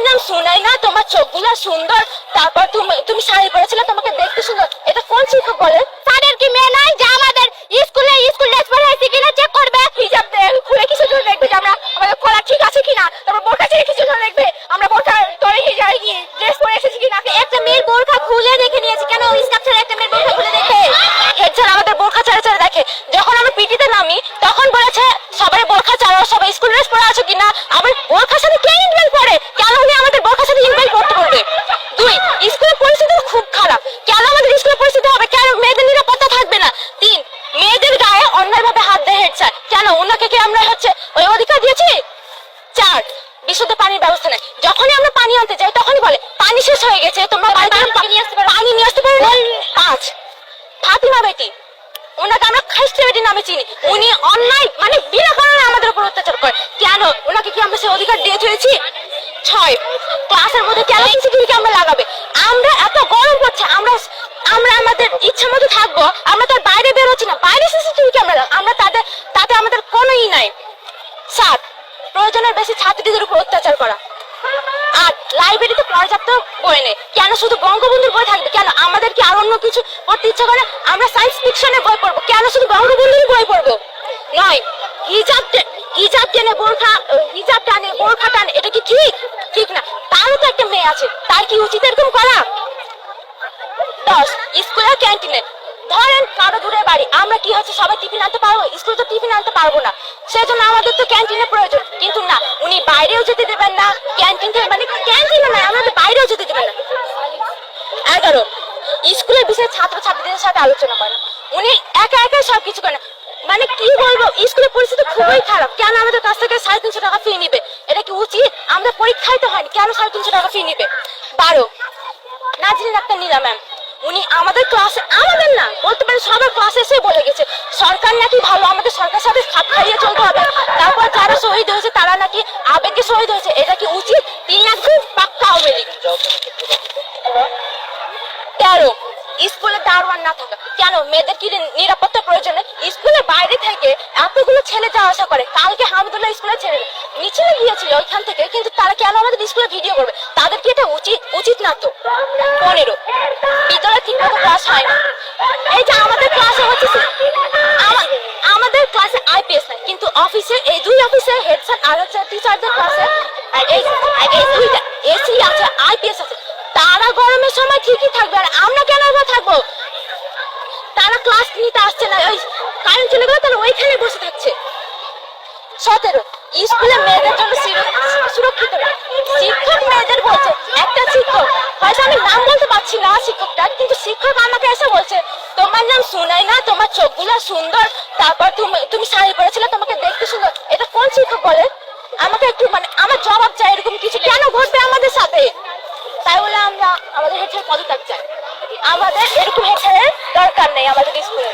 তোমার নাম সুনাই না তোমার চোখগুলো সুন্দর। তারপর তুমি তুমি শাড়ি পরেছিলে তোমাকে দেখতে সুন্দর। এটা কোন শিক্ষক বলে? স্যারের কি মেয়ে নাই যে আমাদের স্কুলে স্কুল ড্রেস পরে আছে কিনা চেক করবে? হিজাব খুলে কিছু জন্য দেখবে যে আমরা আমাদের কলা ঠিক আছে কিনা? তারপর বোরখা ছেড়ে কিছু জন্য দেখবে? আমরা বোরখা তোরে হিজাব ড্রেস পরে এসেছি কিনা? একটা মেয়ের বোরখা খুলে দেখে নিয়েছি। কেন স্কাপচার একটা মেয়ের বোরখা খুলে দেখে হেড স্যার আমাদের বোরখা ছাড়া ছাড়া দেখে যখন আমরা পিটিতে নামি তখন বলেছে সবাই বোরখা ছাড়াও সবাই স্কুল ড্রেস পরে আছো কিনা আবার বোরখার সাথে কে ইনভেল করে কেন উনি আমাদের বোরখার সাথে ইনভেল করতে বলবে দুই স্কুলের পরিস্থিতি খুব খারাপ কেন আমাদের স্কুলের পরিস্থিতি হবে কেন মেয়েদের নিরাপত্তা থাকবে না তিন মেয়েদের অন্যায়ভাবে হাত দেয় হেড স্যার। কেন ওনাকে কি আমরা হচ্ছে ওই অধিকার দিয়েছি? চার বিশুদ্ধ পানির ব্যবস্থা নেই। যখনই আমরা পানি আনতে যাই তখনই বলে পানি শেষ হয়ে গেছে তোমরা পানি নিয়ে আসতে পারো। পানি নিয়ে আসতে পারো পাঁচ। ফাতিমা বেটি ওনাকে আমরা খ্রিস্টি বেটি নামে চিনি। উনি অন্যায় মানে বিনা কারণে আমাদের উপর অত্যাচার করে। কেন ওনাকে কি আমরা সে অধিকার দিয়ে চলেছি ছয় ক্লাসের মধ্যে কেন সিসিটিভি ক্যামেরা লাগাবে? আমরা এত গরম পড়ছে আমরা আমরা আমাদের ইচ্ছা মতো থাকব। আমরা তার বাইরে বেরোচ্ছি না। বাইরে সিসিটিভি ক্যামেরা। আমরা তাদের তাতে আমাদের কোনো ই নাই। সাত প্রয়োজনের বেশি ছাত্রীদের উপর অত্যাচার করা। আর লাইব্রেরিতে পর্যাপ্ত বই নেই। কেন শুধু বঙ্গবন্ধুর বই থাকবে? কেন আমাদের কি আর অন্য কিছু পড়তে ইচ্ছা করে? আমরা সায়েন্স ফিকশনের বই পড়ব। কেন শুধু বঙ্গবন্ধুর বই পড়ব? নয়, হিজাব হিজাব টেনে বোরখা, হিজাব টানে বোরখা টানে, এটা কি ঠিক? ঠিক না। তারও তো একটা মেয়ে আছে। তার কি উচিত এরকম করা? দশ স্কুলের ক্যান্টিনে। ধরেন কারও দূরে বাড়ি, আমরা কি হচ্ছে, সবাই টিফিন আনতে পারব? স্কুলে তো টিফিন আনতে পারব না। সেজন্য আমাদের তো ক্যান্টিনের প্রয়োজন। কিন্তু না, উনি বাইরেও যেতে দেবেন না, ক্যান্টিন থেকে মানে ক্যান্টিনে না আমাদের বাইরেও যেতে দেবেন না। এগারো, স্কুলের বিষয়ে ছাত্র ছাত্রীদের সাথে আলোচনা করে উনি একা একা সবকিছু করে না মানে কি বলব, স্কুলের পরিস্থিতি খুবই খারাপ। কেন আমাদের কাছ থেকে সাড়ে তিনশো টাকা ফি নিবে? এটা কি উচিত? আমরা পরীক্ষায় তো হয়নি, কেন সাড়ে তিনশো টাকা ফি নিবে? বারো, নাজরিন আক্তার নীলা ম্যাম উনি আমাদের ক্লাসে আমাদের না। বলতে পারেন সবার ক্লাসে এসে বলে গেছে, সরকার নাকি ভালো, আমাদের সরকার সাথে খাপ খাইয়ে চলতে হবে। তারপর যারা শহীদ হয়েছে, তারা নাকি আবেগে শহীদ হয়েছে। এটা কি উচিত? তিনি একদম পাক্কা হবে তেরো, স্কুলে দারোয়ান না থাকা। কেন? মেয়েদের কি নিরাপত্তা প্রয়োজন? স্কুলের বাইরে থেকে এতগুলো ছেলে যাওয়া আসা করে। কালকে হামিদুল্লাহ স্কুলে ছেড়ে মিছিলে গিয়েছিল ওইখান থেকে, কিন্তু তারা কেন আমাদের স্কুলে ভিডিও করবে? তাদের কি এটা উচিত? উচিত না তো? পনেরো। বিদ্যালয় ঠিক মতো ক্লাস হয় না। এই যে আমাদের ক্লাসে হচ্ছে আমাদের ক্লাসে আইপিএস নাই, কিন্তু অফিসে এই দুই অফিসে হেড স্যার আর হচ্ছে টিচারদের ক্লাসে এই এই দুইটা এসি আছে আইপিএস আছে। তারা গরমের সময় ঠিকই থাকবে, আর আমরা কেন থাকব? তারা ক্লাস নিতে আসছে না, ওই কারেন্ট চলে গেলে তারা ওইখানে বসে থাকছে। সতেরো। স্কুলে মেয়েদের জন্য সুর- সুরক্ষিত না শিক্ষক মেয়েদের বলছে, একটা শিক্ষক, হয়তো আমি নাম বলতে পারছি না শিক্ষকটার, কিন্তু শিক্ষক আমাকে এসে বলছে, তোমার নাম সুনাই না, তোমার চোখগুলো সুন্দর, তারপর তুমি তুমি শাড়ি পরেছিলে, তোমাকে দেখতে সুন্দর। এটা কোন শিক্ষক বলে? আমাকে একটু মানে আমার জবাব চাই এরকম কিছু। কেন ঘটবে আমাদের সাথে? তাই বলে আমরা আমাদের হেড পদত্যাগ চাই। আমাদের এরকম হেড দরকার নেই আমাদের স্কুলে।